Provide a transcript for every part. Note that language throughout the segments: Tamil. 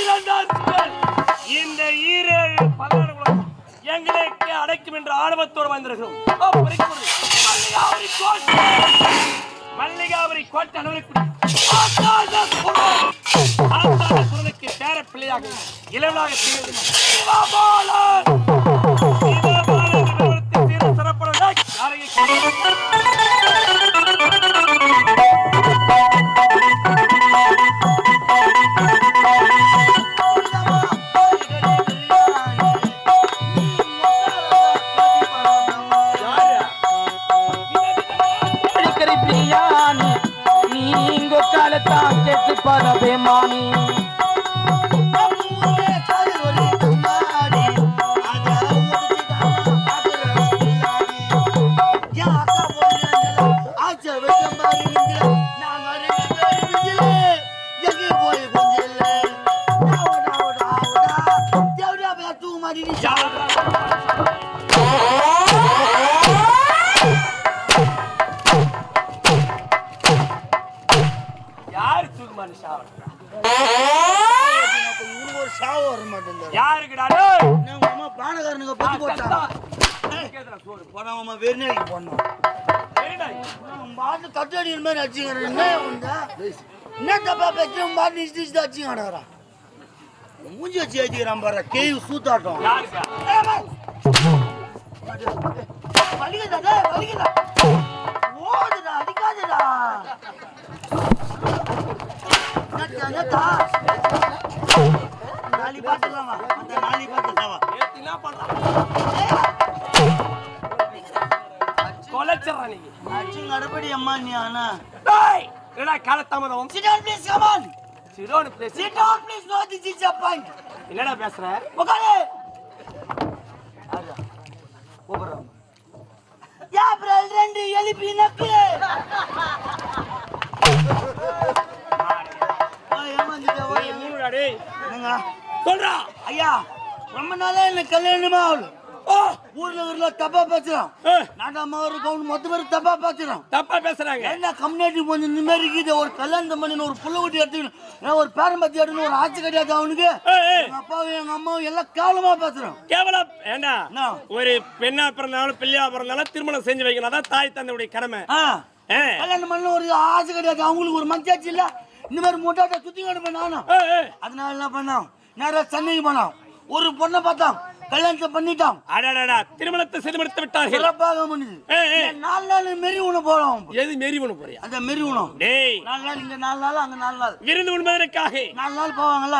இரண்டாயிரம் இந்த ஈரேழு பதினாறு குலம் எங்களுக்கு அடைக்கும் என்ற ஆணவத்தோடு வந்திருக்கிறோம் மல்லிகாவரி கோட்டை. மல்லிகாவரி கோட்டை அலுவலக்கூடிய பேர பிள்ளையாக இளவலாக திகழ்ந்த போட்டான் சோறு? போனாம பாட்டு மாதிரி அடிச்சுக்கிறேன் என்ன உண்டா என்ன தப்பா பேச்சு பாட்டு இஷ்டி இஷ்டி அடிச்சுக்கிறான் மூஞ்சி வச்சு அடிச்சுக்கிறான் பாரு கேய் சூத்தாட்டம். வலிக்குதா? வலிக்குதா? ஓடுடா அடிக்காதடா. பார்த்துக்கலாமா அந்த அடிப்படி அம்மா நீ ஆனா டேய், என்னடா காலதாமதம்? Sit down, please, come on. சிரோன்னு பேசு. Sit down, please, no, this is your point. என்னடா பேசுற உட்காரு. ஆஜா. கூப்பிடுறாங்க. ஏப்ரல் ரெண்டு எழுப்பி நக்கு சொல்றா ஐயா ரொம்ப நாளா எனக்கு கல்யாணமே ஆகல ஊர்ல ஊர்ல தப்பா பேசுறான். ஏய், நாட்டாம ஒரு கவுன் மொத்த பேர் தப்பா பேசுறான். தப்பா பேசுறாங்க. என்ன கம்யூனிட்டி கொஞ்சம் நிம்மதிக்கு இது ஒரு கல்யாணம் பண்ணி ஒரு புள்ள குட்டி எடுத்துக்கணும். ஒரு பேரம்பத்தி எடுக்கணும் ஒரு ஆட்சி கிடையாது அவனுக்கு. எங்க அப்பாவும் எங்க அம்மாவும் எல்லாம் கேவலமா பேசுறான். கேவலம். ஏண்டா? என்ன? ஒரு பெண்ணா பிறந்தாலும் பிள்ளையா பிறந்தாலும் திருமணம் செஞ்சு வைக்கணும். அதான் தாய் தந்தையுடைய கடமை. கல்யாணம் பண்ண ஒரு ஆசை கிடையாது. அவங்களுக்கு ஒரு மனசாட்சி இல்ல. இந்த மாதிரி முட்டாட்ட சுத்தி ஏய். அதனால என்ன பண்ணோம்? நேரா சென்னைக்கு போனோம். ஒரு பொண்ணை பார்த்தோம். கல்யாணத்தை பண்ணிட்டோம் அடடடா திருமணத்தை செய்து முடித்து விட்டார்கள். சிறப்பாக. இந்த நாலு நாள் மெரி உணவு போறோம் எது மெரி பண்ண போறியா? அந்த மெரி உணவு. டேய். நாலு நாள் இங்க நாலு நாள் அங்க நாலு நாள். விருந்து உண்பதற்காக. நாலு நாள் போவாங்கல்ல.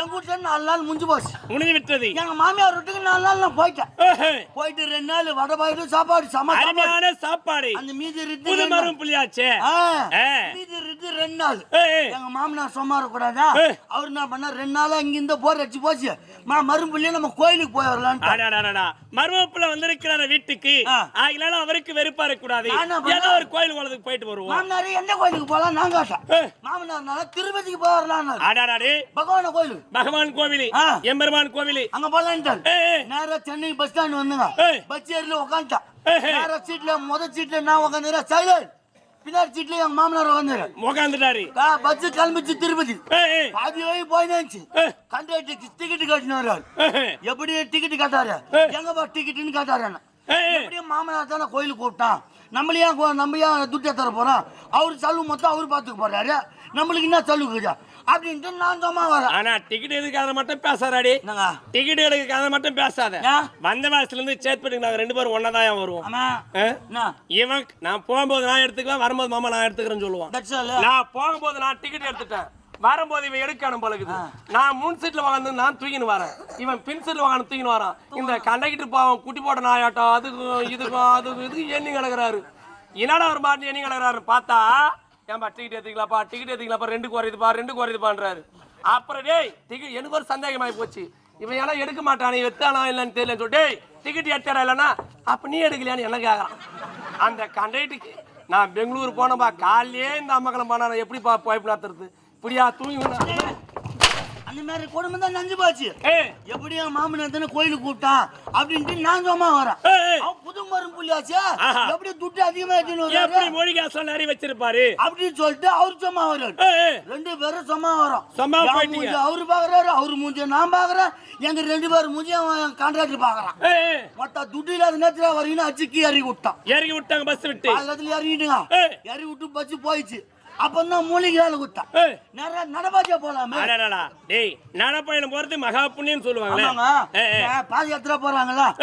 எங்க வீட்டுல நாலு நாள் முடிஞ்சு போச்சு. முடிஞ்சு விட்டது. எங்க மாமியார் வீட்டுக்கு நாலு நாள் நான் போயிட்டேன். போயிட்டு ரெண்டு நாள் வடை பாயிட்டு சாப்பாடு சம சாப்பாடு. அருமையான சாப்பாடு. அந்த மீதி புது. மரம் புள்ளியாச்சே. மீதி இருந்து ரெண்டு நாள். எங்க மாமனார் சும்மா இருக்கக்கூடாதா. அவர் என்ன பண்ணா ரெண்டு நாளா இங்க இந்த போர் அடிச்சு போச்சு. மா மறுபடியும் நம்ம கோயிலுக்கு போய் அடடடடா. மருமப்புல வந்திருக்கிறார வீட்டுக்கு. ஆ. ஆகினாலும் அவருக்கு வெறுப்பா இருக்க கூடாது நான் என்ன பண்ணேன்? ஏதோ ஒரு கோயில் குளத்துக்கு போயிட்டு வருவோம். மாமனார் எந்த கோயிலுக்கு போலாம்? ஏய். மாமனார்னால திருப்பதிக்கு போய் வரலான்னு அடாடாடே பகவான கோயிலுக்கு பகவான் கோவில். எம்பெருமான் கோவில். அங்க போலான்ட்டார். ஏய், ஏய். நேரா சென்னை பஸ் ஸ்டாண்ட் வந்துங்க. பஸ் ஏரியில உட்காந்துட்டான் சீட்ல முத சீட்ல நான் உட்காந்துறேன் சைலண்ட் பின்னாடி சீட்ல எங்க மாமனார் உட்காந்துரு உக்காந்துட்டாரு. பஸ் கிளம்பிச்சு திருப்பதி. பாதி வழி போய் நினைச்சு ஏய். கண்டக்டர் டிக்கெட் கட்டினாரு. எப்படி டிக்கெட் கேட்டாரு ஏய். எங்கப்பா டிக்கெட்னு கேட்டாரு. எப்படியும் மாமனார் தானே கோயிலுக்கு கூப்பிட்டான். நம்மள ஏன் நம்ம ஏன் துட்டை தர போறோம்? அவரு செலவு மொத்தம் அவரு பார்த்துக்க போறாரு. நம்மளுக்கு என்ன செலவு இருக்குதா? அப்படின்ட்டு நான் சும்மா வரேன். ஆனா டிக்கெட் எடுக்காத மட்டும் பேசாதாடி. டிக்கெட் எடுக்காத மட்டும் பேசாத? வந்த வாசல இருந்து சேத்பட்டுக்கு நாங்க ரெண்டு பேரும் ஒன்னா தான் வருவோம். இவன் நான் போகும்போது நான் எடுத்துக்குவேன் வரும்போது மாமா நான் எடுத்துக்கிறேன்னு சொல்லுவான். நான் போகும்போது நான் டிக்கெட் எடுத்துட்டேன். வரும்போது இவன் எடுக்கணும் பழகுது நான் முன் சீட்ல உட்காந்து நான் தூக்கின்னு வரேன். இவன் பின் சீட்ல உட்காந்து தூக்கின்னு வரான். இந்த கண்டக்டர் பாவம் குட்டி போட்ட நாயாட்டம் அதுக்கும் இதுக்கும் அதுக்கும் இதுக்கும் எண்ணி கிடக்குறாரு. என்னடா ஒரு மாட்டு எண்ணி கிடக்குறாரு பார்த்தா ஏன்பா டிக்கெட் எடுத்துக்கலாப்பா டிக்கெட் எடுத்துக்கலாப்பா ரெண்டு குறையுதுப்பா ரெண்டு குறையுதுப்பான்றாரு. அப்புறம் டேய் டிக்கெட் எனக்கு ஒரு சந்தேகமாகி போச்சு. இவன் ஏன்னா எடுக்க மாட்டானே எத்தானா இல்லைன்னு தெரியலன்னு சொல்லிட்டு டேய் டிக்கெட் எடுத்துடா இல்லைன்னா அப்போ நீ எடுக்கலையான்னு என்ன கேட்குறான் அந்த கண்டக்டருக்கு நான் பெங்களூர் போனப்பா காலையே இந்த அம்மக்கலம் போனா எப்படிப்பா பைப் நடத்துறது இப்படியா தூங்கி அந்த மாதிரி கொடுமை தான் நஞ்சு போச்சு. ஏய் எப்படி என் மாமனார் தானே கோயிலுக்கு கூப்பிட்டான். அப்படின்ட்டு நான் சும்மா வரேன். ஏய், ஏய், அவன் புது மரம் புள்ளியாச்சே. எப்படி துட்டு அதிகமா எடுத்துன்னு வர்றாரு எப்படி மொழி கேஸ்லாம் நிறைய வச்சிருப்பாரு? அப்படின்னு சொல்லிட்டு அவர் சும்மா ஏய், ரெண்டு பேரும் சும்மா வரோம் சும்மா. மூஞ்சி அவரு பாக்குறாரு அவரு மூஞ்சிய நான் பாக்குறேன். எங்க ரெண்டு பேரும் மூஞ்சிய கான்ட்ராக்டர் பாக்குறான். மொத்த துட்டு இல்லாத நேரத்துல வரீங்கன்னு அச்சுக்கி இறக்கி விட்டான். இறக்கி விட்டாங்க பஸ் விட்டு. அதுல இறங்கிட்டுங்க ஏய். இறக்கி விட்டு பச்சு போயிடுச்சு. அப்பதான் மூலிகை வேலை கொடுத்தான் ஏய், நிறைய நடபாஜா போலாமே. டேய் நடப்பயணம் போறது மகா புண்ணியம் ஏன் பாதி யாத்திரை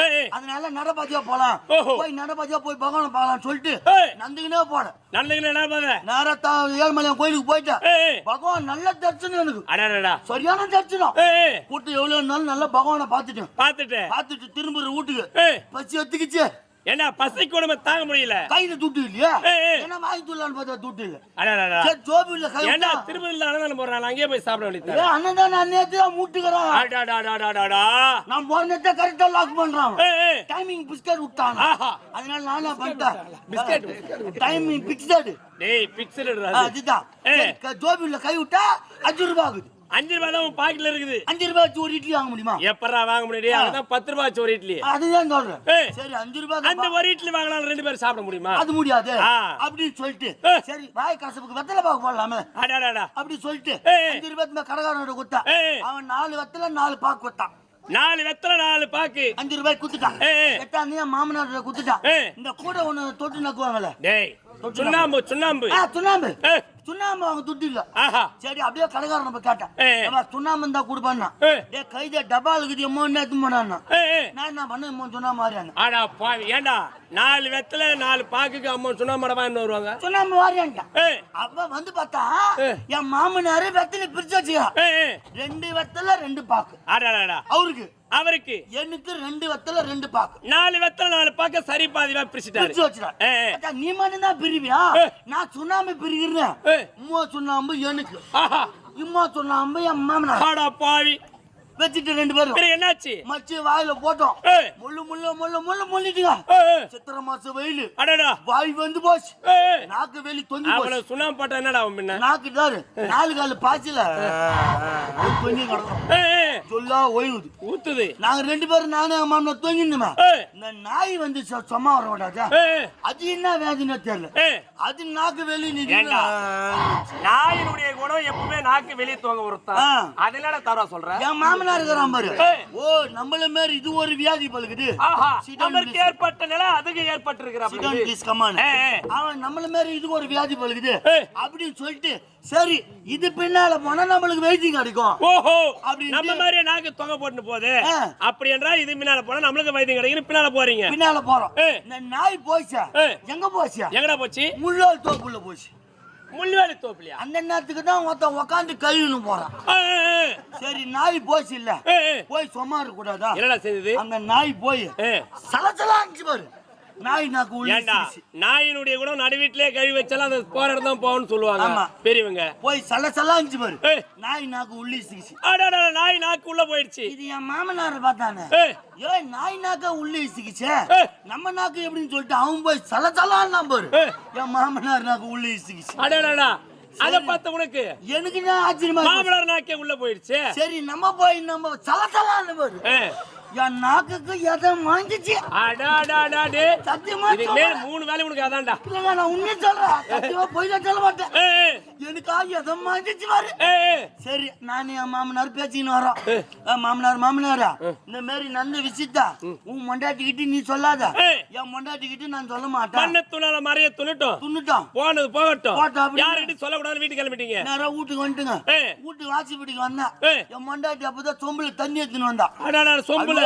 ஏய். அதனால நடபாஜா போலாம். போய் நடபாஜா போய் பகவான பார்க்கலாம் சொல்லிட்டு ஏய். நந்திக்கினே போன நல்லதுன்னு என்ன பாத நேரத்தா ஏழுமலையான் கோயிலுக்கு போயிட்டேன். பகவான் நல்ல தரிசனம் எனக்கு. சரியான தரிசனம். கூட்டம் எவ்வளவு நல்லா பகவானை பார்த்துட்டேன். பாத்துட்டு பார்த்துட்டு திரும்புற வீட்டுக்கு. பசி எடுத்துக்கிச்சு என்ன பசி கொடுமை தாங்க முடியல? கையில துட்டு இல்லையா. என்ன வாங்கி துடலான்னு பார்த்தா துட்டு இல்ல. அடடடா. சரி ஜோபி இல்ல கை விட்டா. திருப்பதில அன்னதானம் போடுறாங்க அங்கேயே போய் சாப்பிட வேண்டியது ஏய், அண்ணன் தான். நான் நேத்து தான் மூட்டுக்கிறேன். அடடடடடடா. நான் போன நேரத்தை கரெக்டா லாக் பண்றான். டைமிங் பிஸ்கட் விட்டான். அதனால நான் பண்ணிட்டேன்? பிஸ்கட். டைமிங் பிக்சட் டேய் அது. அதுதான். ஜோபி உள்ள கை விட்டா அஞ்சு ரூபாய் ஆகுது. அஞ்சு ரூபாய் தான் உன் பாக்கெட்ல இருக்குது. அஞ்சு ரூபாய் வச்சு ஒரு இட்லி வாங்க முடியுமா? எப்படா வாங்க முடியும் அதுதான் பத்து ரூபாய் ஒரு இட்லி. அதுதான் சொல்றேன். சரி அஞ்சு ரூபாய் அந்த ஒரு இட்லி வாங்கலாம் ரெண்டு பேரும் சாப்பிட முடியுமா? அது முடியாது. அப்படின்னு சொல்லிட்டு. சரி வாய் கசப்புக்கு வெத்தலை பாக்கு போடலாமே. அடாடாடா அப்படி சொல்லிட்டு. அஞ்சு ரூபாய் கடைக்காரனோட குத்தா ஏய். அவன் நாலு வெத்தலை நாலு பாக்கு குத்தான் நாலு வெத்தலை நாலு பாக்கு. அஞ்சு ரூபாய் குத்துட்டான். எட்டாம் தேதி மாமனார் குத்துட்டான். இந்த கூட ஒண்ணு தொட்டு நக்குவாங்கல்ல. டேய் சுண்ணாம்பு சுண்ணாம்பு. சுண்ணாம்பு. சுண்ணாம்பு அவங்க துட்டு இல்ல. சரி அப்படியே கடைக்காரன் நம்ம கேட்டேன். சுண்ணாம்பு இருந்தா கொடுப்பான்னா. டேய் கைதே டபால் இருக்குது எம்மோ எடுத்து போனான்னா. நான் என்ன பண்ண சொன்னா மாதிரியான்னு ஆடா பாவி. ஏண்டா? நாலு வெத்தலை நாலு பாக்குக்கு அம்மா சுண்ணாம்பு மடமா என்ன வருவாங்க? சுண்ணாம்பு ஏய் அப்ப வந்து பார்த்தா. என் மாமனாரு வெத்தலை பிரிச்சு ஏய். ரெண்டு வெத்தலை ரெண்டு பாக்கு. அடாடாடா அவருக்கு. அவருக்கு. எனக்கு ரெண்டு வெத்தலை ரெண்டு பாக்கு. நாலு வெத்தலை நாலு பாக்க சரி பாதிவா பிரிச்சுட்டாரு. பிரிச்சு. அக்கா, நீ மட்டும் தான் பிரிவியா. நான் சுண்ணாம்பு பிரிக்கிறேன் ஏய். உம்மா சுண்ணாம்பு எனக்கு. இம்மா சுண்ணாம்பு என் மாமனார். பாவி. வச்சுட்டு ரெண்டு பேரும். என்னாச்சு? மச்சி வாயில போட்டோம். முள்ளு முள்ளு முள்ளு முள்ளு முள்ளிட்டுங்க. சித்திரை மாசம் வெயில். அடடா. வாய் வந்து போச்சு. நாக்கு வெளி தொங்கி போச்சு. சுண்ணாம்பு போட்டா என்னடா அவன் முன்ன நாக்கு தாரு நாலு காலு பாய்ச்சல. தொங்கி கிடக்கும். சொல்லா ஓய்வுது. ஊத்துது. நாங்க ரெண்டு பேரும் என் மாமனா ஏய், இந்த நாய் வந்து சும்மா வர மாட்டாச்சா? அது என்ன வேதனை தெரியல. அது நாக்கு வெளி ஏண்டா? நாயினுடைய குணம் எப்பவுமே நாக்கு வெளியே துவங்க ஒருத்தான். அதனால தவறா சொல்ற? என் மாமனார் இருக்கிறான் பாரு. ஓ நம்மள மாதிரி இது ஒரு வியாதி பழுகுது please. ஏற்பட்ட நிலை அதுக்கு ஏற்பட்டு Sit down, please, come on. ஏய், ஏய். அவன் நம்மள மாதிரி இது ஒரு வியாதி பழுகுது. அப்படின்னு சொல்லிட்டு சரி இது பின்னால போனா நம்மளுக்கு வெயிட்டிங் கிடைக்கும் ஓஹோ அப்படின்ட்டு- நம்ம மாதிரியே நாக்கு தொங்க போட்டு போகுது. அப்படி என்றால் இது பின்னால போனா நம்மளுக்கு வைத்தியம் கிடைக்கும் பின்னால போறீங்க பின்னால போறோம். இந்த நாய் போச்சா. எங்க போச்சா எங்கடா போச்சு முள்ளோல் தோப்புல போச்சு முள்ளுவேலி தோப்புலையா அந்த நேரத்துக்கு தான் ஒருத்தன் உக்காந்து கழுவின்னு போறான். சரி நாய் போச்சு இல்ல. போய் சும்மா இருக்க கூடாதா என்னடா செய்தது அந்த நாய் போய் ஏய். சலசலா இருந்துச்சு பாரு நாய் நாக்கு. நாயினுடைய குணம் நடுவீட்டிலே கழுவி வச்சாலும் அது போற இடம் போகணும்னு சொல்லுவாங்க. பெரியவங்க. போய் சலசலா இருந்துச்சு பாரு. நாய் நாக்கு உள்ளி சிக்கிச்சு அடடா, நாய் நாக்கு உள்ள போயிடுச்சு. இது என் மாமனார் பார்த்தானே? ஏய், நாய் நாக்க உள்ளே சிக்கிச்சே ஏய். நம்ம நாக்கு எப்படின்னு சொல்லிட்டு அவன் போய் சலசலான்னு பாரு. ஏய். என் மாமனார் நாக்கு உள்ளே சிக்கிச்சு அடடா அத பார்த்த உனக்கு? எனக்கு தான் ஆச்சரியமா. மாமனார் நாக்கே உள்ள போயிடுச்சு. சரி நம்ம போய் நம்ம சலசலான்னு பாரு. ஏய், என் நாக்குக்கு எதை வாங்கிச்சு அடா, அடா, அடா, டே. சத்தியமா இதுக்கு மூணு வேலை உனக்கு அதான்டா. இல்லைங்க, நான் உண்மையை சொல்றேன். சத்தியமா பொய்யா சொல்ல மாட்டேன். எனக்கா எதை வாங்கிச்சு பாரு. சரி நான் என் மாமனார் பேசிக்கின்னு வரோம். மாமனார் மாமனாரா இந்த மாதிரி நடந்த விஷயத்தா உன் மொண்டாட்டிக்கிட்டு நீ சொல்லாத. என் மொண்டாட்டிக்கிட்டு நான் சொல்ல மாட்டேன். மண்ணை துணால மறைய துணுட்டும். துண்ணுட்டான் போனது போகட்டும். போட்டோம் அப்படி. யாருக்கிட்ட சொல்லக்கூடாது வீட்டுக்கு கிளம்பிட்டீங்க? நேரா வீட்டுக்கு வந்துட்டுங்க. வீட்டுக்கு வாசி வீட்டுக்கு வந்தேன். என் மொண்டாட்டி அப்பதான் சொம்புல தண்ணி எடுத்துன்னு வந்தா. சொம்புல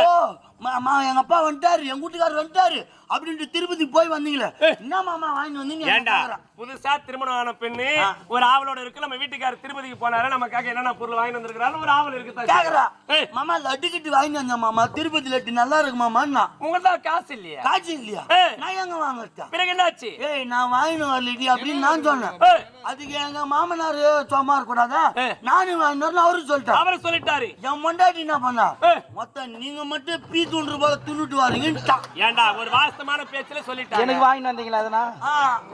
எங்க அப்பா வந்துட்டாரு எங்க வீட்டுக்காரர் வந்துட்டாரு. அப்படின்ட்டு திருப்பதி போய் வந்தீங்களே. என்ன மாமா வாங்கிட்டு வந்தீங்க ஏண்டா? புதுசா திருமணம் ஆன பெண்ணு ஒரு ஆவலோட இருக்கு. நம்ம வீட்டுக்காரர் திருப்பதிக்கு போனாரு. நமக்காக என்னென்ன பொருள் வாங்கிட்டு வந்திருக்கிறாரு ஒரு ஆவல் இருக்கு கேக்குறா. மாமா லட்டு கிட்டு வாங்கிட்டு வந்தேன் மாமா. திருப்பதி லட்டு நல்லா இருக்கு மாமா உங்கள்ட்ட காசு இல்லையா? காய்ச்சி இல்லையா. நான் எங்க வாங்கிட்டேன் பிறகு என்னாச்சு? ஏய் நான் வாங்கிட்டு வரலடி அப்படின்னு நான் சொன்னேன். அதுக்கு எங்க மாமனார் சும்மா இருக்கக்கூடாதா. நானும் வரல அவரு சொல்லிட்டேன் அவரு சொல்லிட்டாரு. என் மொண்டாட்டி என்ன பண்ணா. மொத்தம் நீங்க மட்டும் பீ தூண்டு போல துண்ணுட்டு வரீங்கன்ட்டான். ஏண்டா ஒரு வாஸ்தமான பேச்சுல சொல்லிட்டாரு எனக்கு வாங்கிட்டு வந்தீங்களா அதனா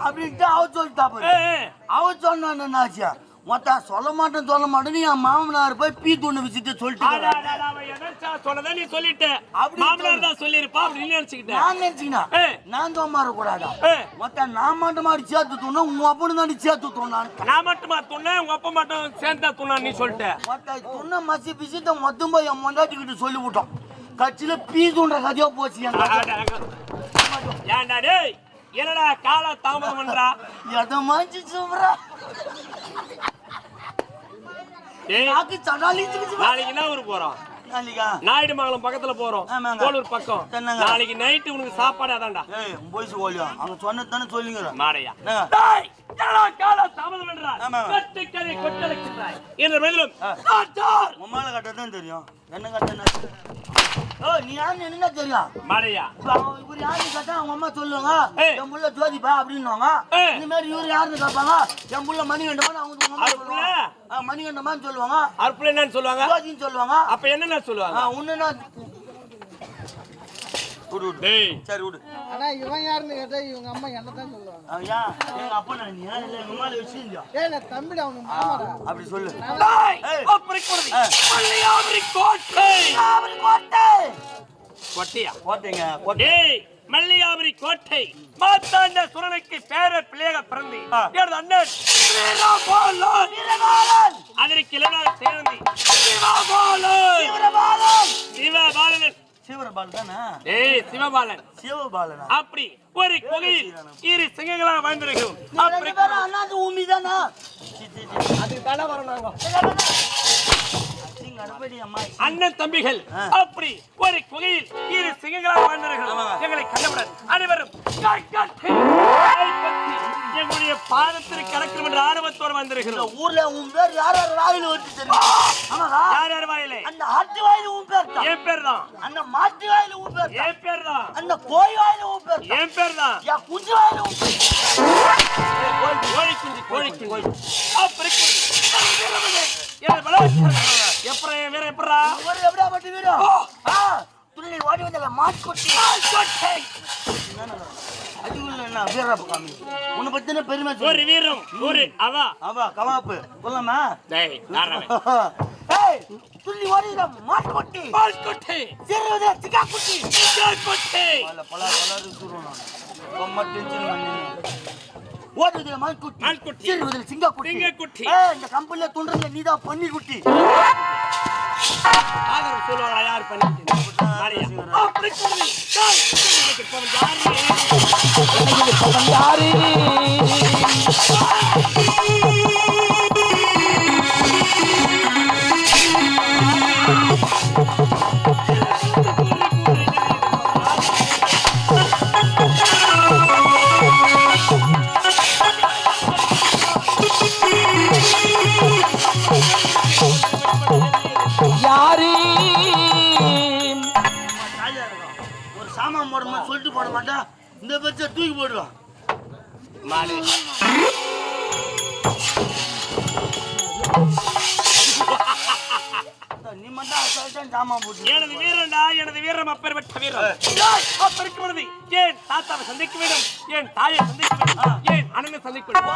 அப்படின்ட்டு அவர் சொல்லிட்டா பாரு. ஏய், ஏய், அவர் சொன்னா என்னாச்சு மொத்தம் சொல்ல மாட்டேன் சொல்ல மாட்டேன்னு என் மாமனார் போய் பீ தூண்டு வச்சுட்டு சொல்லிட்டு சொன்னதை நீ சொல்லிட்ட? மாமனார் தான் சொல்லிருப்பா அப்படின்னு நினைச்சுக்கிட்டேன் நான் நினைச்சுக்கினா ஏய். நான் சும்மா இருக்கக்கூடாதா. மொத்தம் நான் மட்டும் மாதிரி சேர்த்து தூணும் உங்க அப்பனு தாண்டி சேர்த்து தூணான்னு. நான் மட்டுமா துண்ணேன் உங்க அப்பா மட்டும் சேர்ந்தா துண்ணா நீ சொல்லிட்ட? மொத்தம் துண்ண மசி பிசித்த மொத்தம் போய் என் மொண்டாட்டிக்கிட்ட சொல்லி விட்டோம் கட்சியில பீ தூண்டுற கதையா போச்சு ஏண்டா டேய் என்னடா கால தாமதம் பண்றா? எதை மாஞ்சி சூப்பரா டேய் நாக்கு சடாலிச்சுக்கிச்சு நாளைக்கு என்ன ஊருக்கு போறோம்? நாளைக்கா? நாயுடு மங்கலம் பக்கத்துல போறோம். கோலூர் பக்கம். நாளைக்கு நைட்டு உனக்கு சாப்பாடு அதான்டா. ஏய் போய்ஸ் ஓலியா? அங்க சொன்னதானே சொல்லுங்க மாடையா? டேய் என்னடா கால தாமதம் பண்றா. கட்டு கதை கொட்டடைக்கிறாய் என்ற தான் தெரியும். என்ன கட்ட ஓ நீ யாருன்னு என்ன தெரியும்? மாடையா. இவர் யாருன்னு கேட்டா அவங்க அம்மா சொல்லுவாங்க. என் புள்ள ஜோதிப்பா அப்படின்னுவாங்க. இந்த மாதிரி இவர் யாருன்னு கேட்பாங்க என் புள்ள மணிகண்டமான்னு அவங்க அம்மா சொல்லுவாங்க. மணிகண்டமான்னு சொல்லுவாங்க. அற்புள்ள என்னன்னு சொல்லுவாங்க? ஜோதின்னு சொல்லுவாங்க. அப்ப என்னென்ன சொல்லுவாங்க? உன்னுன்னா விடு விடு. டேய். சரி விடு. ஆனா இவன் யாருன்னு கேட்டா இவங்க அம்மா என்ன தான் சொல்லுவாங்க. அவன் ஏன் எங்க அப்பா நான் நீ இல்ல? எங்க அம்மா விஷயம் ஏய் நான் தம்பிடா அவனுக்கு மாமாடா. அப்படி சொல்லு. டேய். அப்படி கொடுதி. மல்லியாபுரி கோட்டை. கொட்டியா? கோட்டைங்க கோட்டை. டேய் மல்லியாபுரி கோட்டை. மாத்தாண்ட சுரனுக்கு பேர பிள்ளைக பிறந்து. எனது அண்ணன் அதற்கு இளநாள் சேர்ந்து சிவபாலன் சிவபாலன் சிவரபால் தானே டேய் சிவபாலன் சிவபாலனா அப்படி ஒரு குகையில் இரு சிங்கங்களா வாழ்ந்திருக்கிறோம் அப்படி ரெண்டு பேரும் அண்ணாந்து ஊமி தானா அதுக்கு தடை வரோம் நாங்க கணபதி அம்மா அண்ணன் தம்பிகள் அப்படி ஒரு குகையில் இரு சிங்கங்களா எங்களை கண்டவுடன் அனைவரும் எங்களுடைய பாதத்திற்கு கடக்கும் என்ற ஆர்வத்தோடு இந்த வந்திருக்கிறோம் ஊர்ல உன் பேர் யார் யார் வாயில வச்சு தெரியும் யார் யார் வாயிலே? அந்த ஆட்டு வாயில உன் பேர் தான் என் பேர் தான் அந்த மாட்டு வாயில உன் பேர் என் பேர் தான் அந்த கோழி வாயில உன் பேர் என் பேர் தான் என் குஞ்சு வாயில உன் பேர். கோழி குஞ்சு கோழி குஞ்சு அப்படி குஞ்சு. எனது பலாத்காரம். எப்பறா வீரன் எப்பறா ஒரு எப்படியா பட்டு வீரம் ஆ துள்ளி ஓடி வந்தல மாட்டுக்குட்டி கொட்டை. அதுக்குள்ள என்ன வீரப்ப காமி உன்னை பத்தின பெருமை ஒரு வீரம் ஒரு அவா. அவா கவாப்பு. சொல்லலாமா டேய் துள்ளி ஓடி வந்த மாட்டுக்குட்டி பால் கொட்டை. சிறுவது சிக்கா குட்டி சிங்கார் கொட்டை பல பல பல நான் ரொம்ப டென்ஷன் பண்ணி ஓடுறதுல மான்குட்டி மான்குட்டி. சிறுவதில் சிங்கக்குட்டி. சிங்கக்குட்டி. இந்த கம்பெனில துண்டுறதுல நீதான் பன்னி குட்டி ஆதரவு சொல்லுவாங்களா யார் பண்ணிட்டு? மாரியா. அப்படி யாரு? யாரு? சொல்லிட்டு போட மாட்டேன் இந்த பெருசை தூக்கி போடுவான் மாடு. நீ மட்டும் சாமான் போட்டு எனது வீரன்டா எனது வீரம் அப்பேற்பட்ட வீரம். பொழுது ஏன் தாத்தாவை சந்திக்க வேண்டும்? ஏன் தாயை சந்திக்க வேண்டும்? ஏன் அண்ணனை சந்திக்க வேண்டும்?